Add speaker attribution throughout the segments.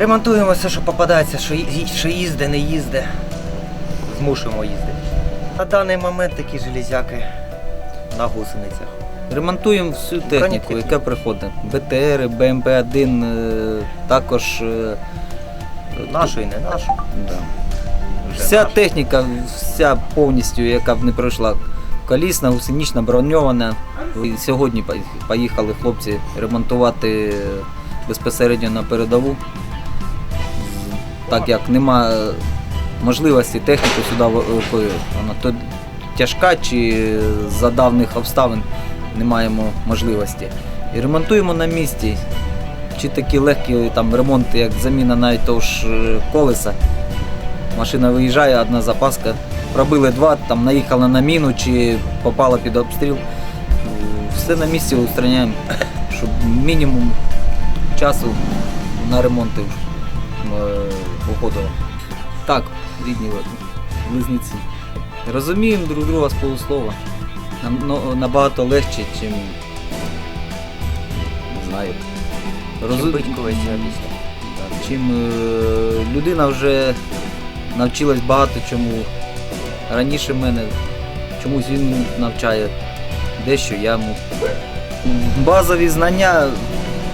Speaker 1: Ремонтуємо все, що попадається, що, їзде, не їзде. Змушуємо їздити. На даний момент такі железяки на гусеницях.
Speaker 2: Ремонтуємо всю техніку, яка приходить. БТР, БМП-1, е, також е,
Speaker 1: Нашу і не нашу.
Speaker 2: да. Вся
Speaker 1: нашу.
Speaker 2: техніка, вся повністю, яка б не пройшла. Колісна, гусенична, броньована. І Сьогодні поїхали хлопці ремонтувати безпосередньо на передову. Так як нема можливості техніку сюди. Вона то тяжка чи за давних обставин не маємо можливості. І ремонтуємо на місці. Чи такі легкі там ремонти, як заміна навіть того ж е, колеса. Машина виїжджає, одна запаска. Пробили два, там наїхала на міну чи попала під обстріл. Е, Все на місці устраняємо, щоб мінімум часу на ремонти е, виходило. Так, рідні близнеці. Розуміємо друг друга з полуслова. Нам ну, набагато легше, чим не знаю.
Speaker 1: Розу... Бить колись
Speaker 2: так, Чим е, людина вже навчилась багато чому раніше мене, чомусь він навчає дещо я йому. Базові знання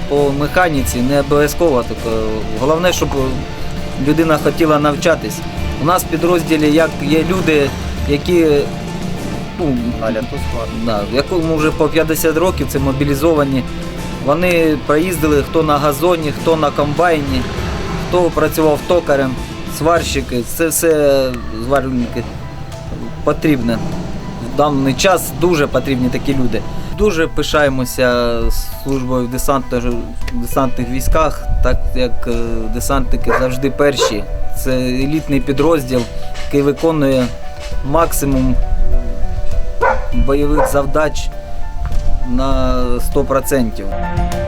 Speaker 2: по механіці не обов'язково. таке. Головне, щоб людина хотіла навчатись. У нас в підрозділі як є люди, які ну. Да, якому вже по 50 років це мобілізовані. Вони проїздили хто на газоні, хто на комбайні, хто працював токарем, сварщики, це все зварювальники потрібне. В даний час дуже потрібні такі люди. Дуже пишаємося службою в десантних, десантних військах, так як е, десантники завжди перші. Це елітний підрозділ, який виконує максимум бойових завдач на 100%.